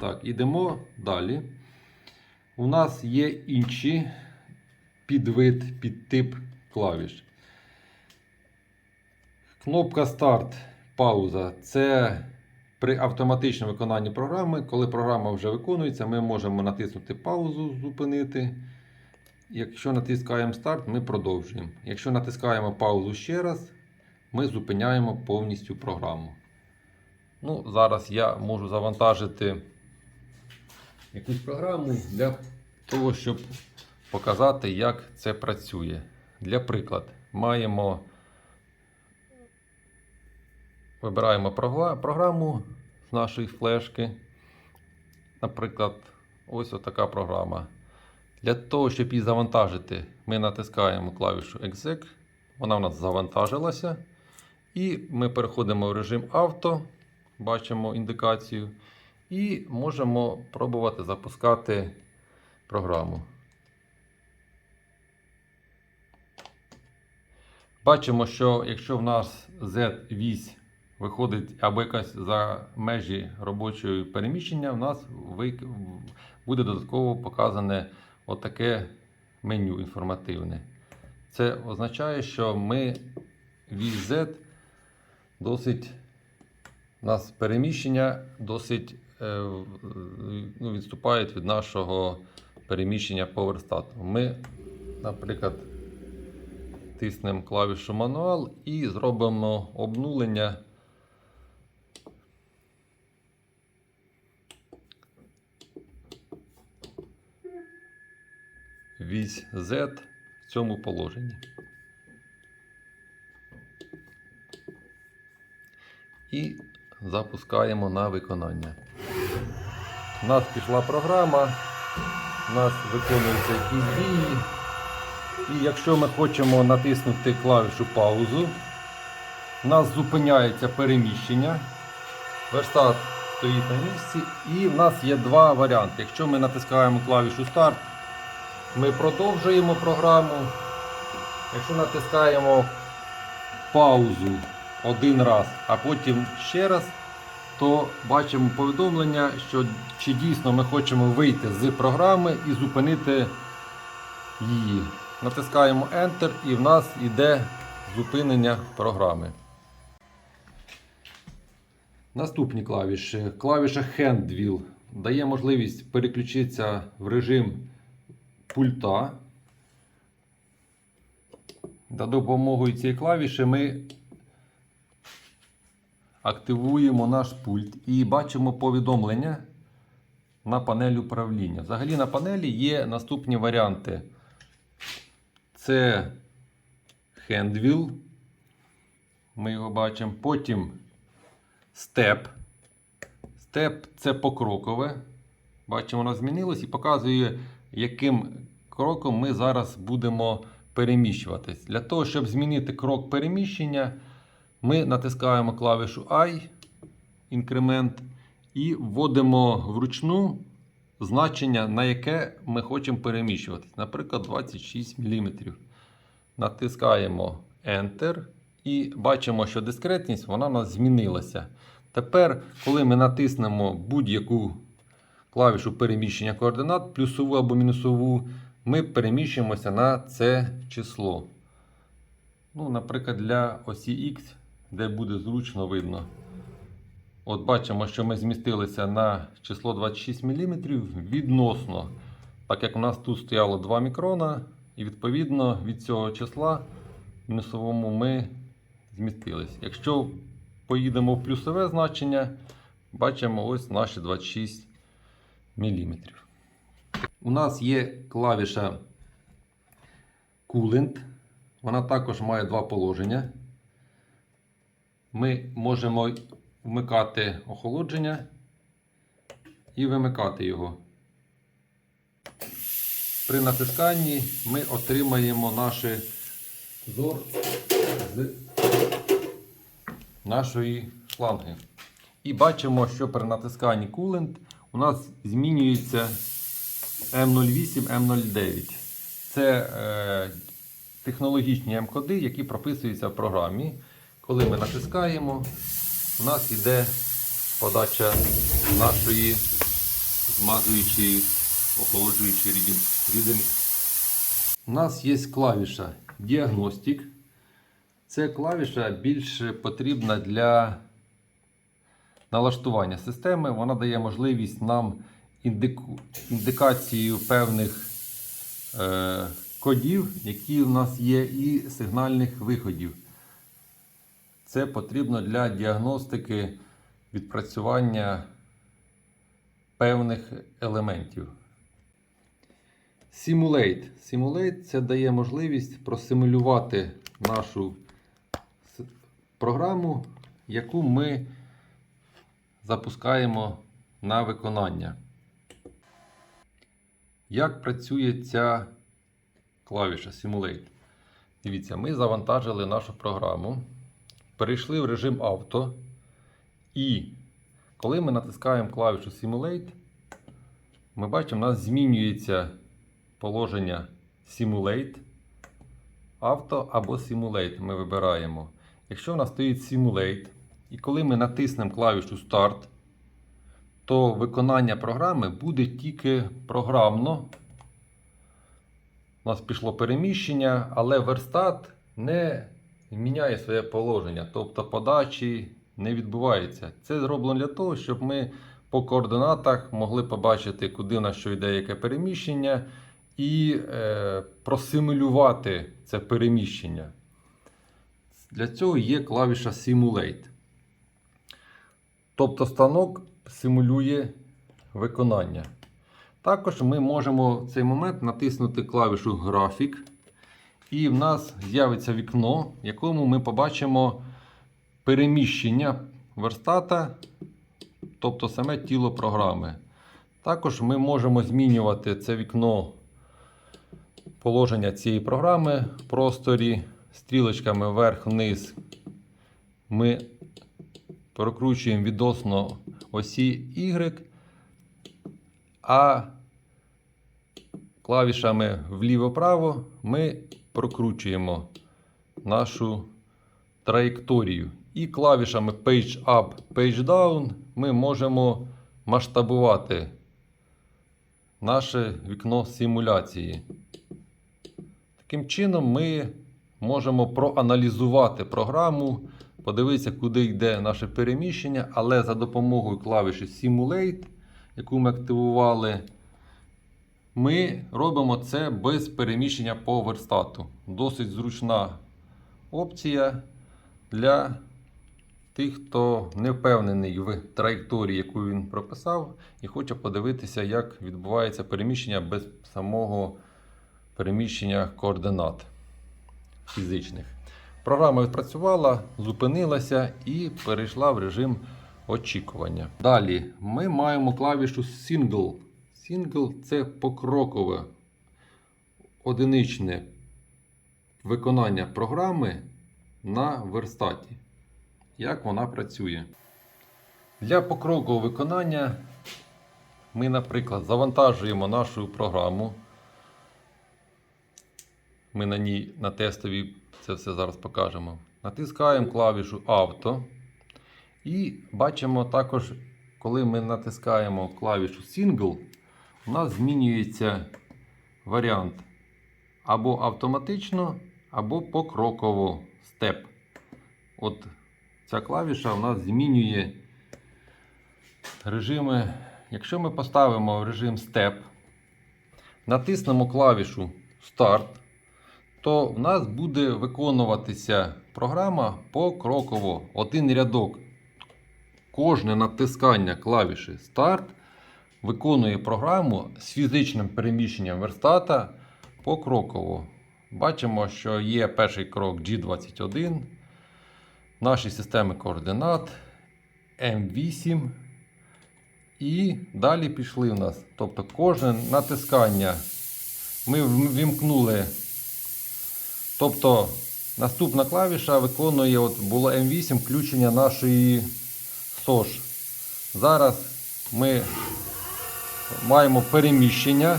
Так, ідемо далі. У нас є інші підвид, підтип клавіш. Кнопка старт, пауза це при автоматичному виконанні програми. Коли програма вже виконується, ми можемо натиснути паузу, зупинити. Якщо натискаємо старт, ми продовжуємо. Якщо натискаємо паузу ще раз, ми зупиняємо повністю програму. Ну, зараз я можу завантажити якусь програму для того, щоб показати, як це працює. Для приклад, маємо, вибираємо програму з нашої флешки. Наприклад, ось така програма. Для того, щоб її завантажити, ми натискаємо клавішу Exec. Вона у нас завантажилася. І ми переходимо в режим авто, бачимо індикацію. І можемо пробувати запускати програму. Бачимо, що якщо в нас Z-вісь виходить або якась за межі робочого переміщення, в нас буде додатково показане отаке меню інформативне. Це означає, що ми вісь досить у нас переміщення досить ну, відступають від нашого переміщення по верстату. Ми, наприклад, тиснемо клавішу мануал і зробимо обнулення. Вісь Z в цьому положенні. І запускаємо на виконання. У нас пішла програма, у нас виконуються якісь дії. І якщо ми хочемо натиснути клавішу паузу, у нас зупиняється переміщення. Верстат стоїть на місці. І в нас є два варіанти. Якщо ми натискаємо клавішу старт, ми продовжуємо програму. Якщо натискаємо паузу один раз, а потім ще раз, то бачимо повідомлення, що чи дійсно ми хочемо вийти з програми і зупинити її. Натискаємо Enter і в нас йде зупинення програми. Наступні клавіші. Клавіша Hand Wheel дає можливість переключитися в режим пульта. За допомогою цієї клавіші ми активуємо наш пульт і бачимо повідомлення на панелі управління. Взагалі на панелі є наступні варіанти. Це Handwheel. Ми його бачимо. Потім Step. Step це покрокове. Бачимо, воно змінилось і показує, яким кроком ми зараз будемо переміщуватись. Для того, щоб змінити крок переміщення, ми натискаємо клавішу I, інкремент, і вводимо вручну значення, на яке ми хочемо переміщуватись. Наприклад, 26 мм. Натискаємо Enter і бачимо, що дискретність вона у нас змінилася. Тепер, коли ми натиснемо будь-яку клавішу переміщення координат, плюсову або мінусову, ми переміщуємося на це число. Ну, Наприклад, для осі X, де буде зручно видно. От бачимо, що ми змістилися на число 26 мм відносно, так як у нас тут стояло 2 мікрона, і відповідно від цього числа мінусовому ми змістились. Якщо поїдемо в плюсове значення, бачимо ось наші 26 мм. У нас є клавіша Coolant. Вона також має два положення. Ми можемо вмикати охолодження і вимикати його. При натисканні ми отримаємо наш зор з нашої шланги. І бачимо, що при натисканні Coolant у нас змінюється М08, М09. Це е, технологічні М-коди, які прописуються в програмі. Коли ми натискаємо, у нас йде подача нашої змазуючи, охолоджуючи рідин. У нас є клавіша діагностик. Це клавіша більш потрібна для налаштування системи. Вона дає можливість нам індику- індикацію певних е, кодів, які в нас є, і сигнальних виходів. Це потрібно для діагностики відпрацювання певних елементів. Simulate. Simulate це дає можливість просимулювати нашу програму, яку ми запускаємо на виконання. Як працює ця клавіша Simulate? Дивіться, ми завантажили нашу програму, перейшли в режим авто. І коли ми натискаємо клавішу Simulate, ми бачимо, у нас змінюється положення Simulate, авто або Simulate ми вибираємо. Якщо у нас стоїть Simulate, і коли ми натиснемо клавішу Start, то виконання програми буде тільки програмно. У нас пішло переміщення, але верстат не міняє своє положення, тобто подачі не відбувається. Це зроблено для того, щоб ми по координатах могли побачити, куди в нас що йде яке переміщення, і е, просимулювати це переміщення. Для цього є клавіша Simulate. Тобто станок симулює виконання. Також ми можемо в цей момент натиснути клавішу Графік, і в нас з'явиться вікно, в якому ми побачимо переміщення верстата, тобто саме тіло програми. Також ми можемо змінювати це вікно положення цієї програми в просторі стрілочками вверх-вниз. Ми прокручуємо відносно осі Y, а клавішами вліво-право ми прокручуємо нашу траєкторію. І клавішами Page Up, Page Down ми можемо масштабувати наше вікно симуляції. Таким чином, ми можемо проаналізувати програму, подивитися, куди йде наше переміщення, але за допомогою клавіші Simulate, яку ми активували, ми робимо це без переміщення по верстату. Досить зручна опція для тих, хто не впевнений в траєкторії, яку він прописав, і хоче подивитися, як відбувається переміщення без самого переміщення координат фізичних. Програма відпрацювала, зупинилася і перейшла в режим очікування. Далі ми маємо клавішу Single. Single це покрокове одиничне виконання програми на верстаті. Як вона працює? Для покрокового виконання ми, наприклад, завантажуємо нашу програму. Ми на ній на тестовій це все зараз покажемо. Натискаємо клавішу Авто. І бачимо також, коли ми натискаємо клавішу Single, у нас змінюється варіант або автоматично, або покроково степ. От ця клавіша у нас змінює режими. Якщо ми поставимо в режим Step, натиснемо клавішу Start, то в нас буде виконуватися програма покроково. Один рядок. Кожне натискання клавіші Start виконує програму з фізичним переміщенням верстата покроково. Бачимо, що є перший крок G21, наші системи координат M8. І далі пішли в нас. Тобто кожне натискання ми вімкнули. Тобто наступна клавіша виконує, от було М8 включення нашої СОЖ. Зараз ми маємо переміщення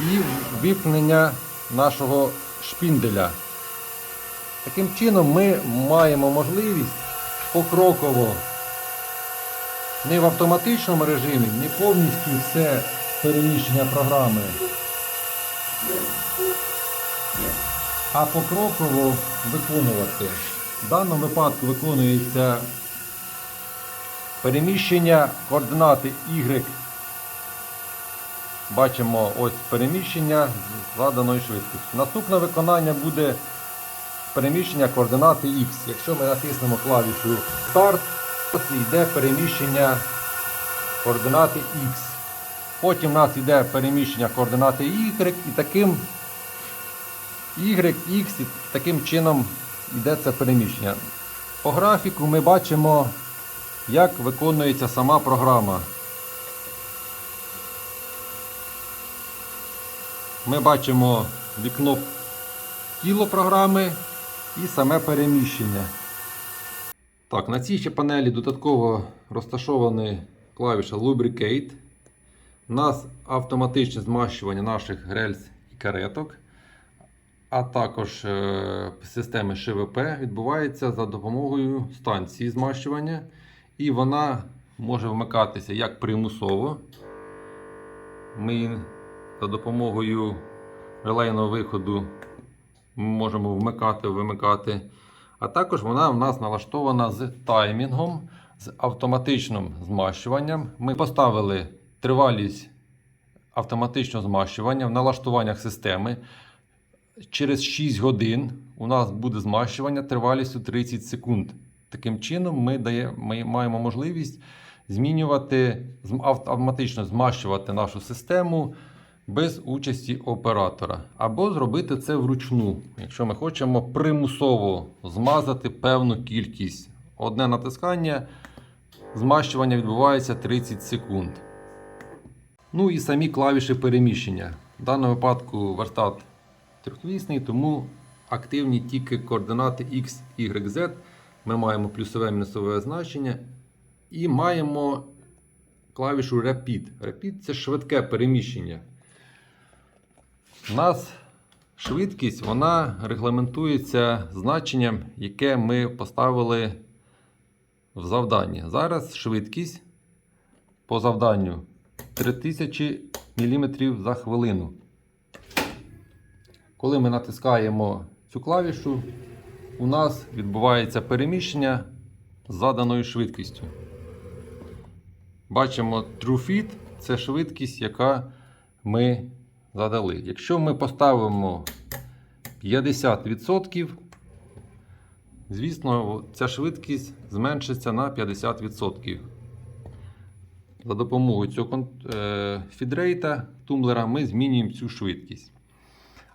і випнення нашого шпінделя. Таким чином ми маємо можливість покроково не в автоматичному режимі, не повністю все переміщення програми, а покроково виконувати. В даному випадку виконується переміщення координати Y. Бачимо ось переміщення з заданої швидкості. Наступне виконання буде переміщення координати X. Якщо ми натиснемо клавішу Start, ось йде переміщення координати X. Потім у нас йде переміщення координати Y і таким Y, X, і таким чином йде це переміщення. По графіку ми бачимо, як виконується сама програма. Ми бачимо вікно тіло програми і саме переміщення. Так, на цій ще панелі додатково розташовані клавіша Lubricate. У нас автоматичне змащування наших рельс і кареток, а також е, системи ШВП відбувається за допомогою станції змащування. І вона може вмикатися як примусово. Ми за допомогою релейного виходу ми можемо вмикати, вимикати. А також вона в нас налаштована з таймінгом, з автоматичним змащуванням. Ми поставили тривалість автоматичного змащування в налаштуваннях системи. Через 6 годин у нас буде змащування тривалістю 30 секунд. Таким чином, ми, дає, ми маємо можливість змінювати, автоматично змащувати нашу систему без участі оператора. Або зробити це вручну, якщо ми хочемо примусово змазати певну кількість. Одне натискання, змащування відбувається 30 секунд. Ну і самі клавіші переміщення. В даному випадку верстат трьохвісний, тому активні тільки координати X, Y, Z. Ми маємо плюсове мінусове значення. І маємо клавішу Rapid. Rapid це швидке переміщення. У нас швидкість вона регламентується значенням, яке ми поставили в завданні. Зараз швидкість по завданню 3000 мм за хвилину. Коли ми натискаємо цю клавішу, у нас відбувається переміщення з заданою швидкістю. Бачимо TrueFit це швидкість, яка ми задали. Якщо ми поставимо 50%, звісно, ця швидкість зменшиться на 50%. За допомогою цього е, фідрейта тумблера ми змінюємо цю швидкість.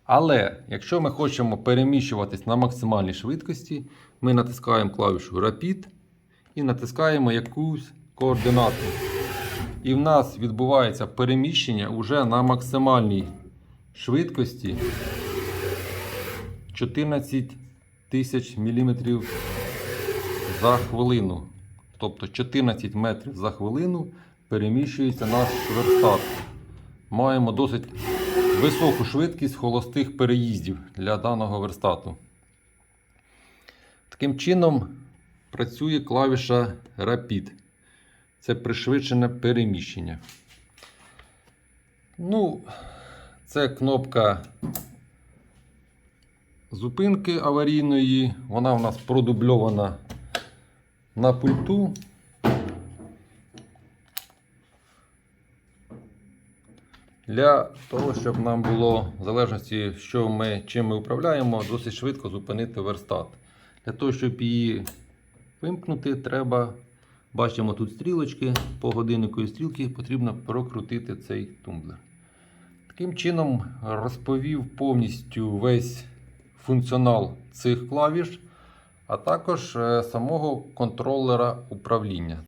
Але якщо ми хочемо переміщуватись на максимальній швидкості, ми натискаємо клавішу Rapid і натискаємо якусь координату. І в нас відбувається переміщення уже на максимальній швидкості 14 тисяч міліметрів за хвилину. Тобто 14 метрів за хвилину переміщується наш верстат. Маємо досить високу швидкість холостих переїздів для даного верстату. Таким чином працює клавіша Rapid. Це пришвидшене переміщення. Ну, це кнопка зупинки аварійної. Вона у нас продубльована на пульту. Для того, щоб нам було, в залежності, що ми, чим ми управляємо, досить швидко зупинити верстат. Для того, щоб її вимкнути, треба, бачимо тут стрілочки, по годиннику і стрілки потрібно прокрутити цей тумблер. Таким чином розповів повністю весь функціонал цих клавіш, а також е, самого контролера управління.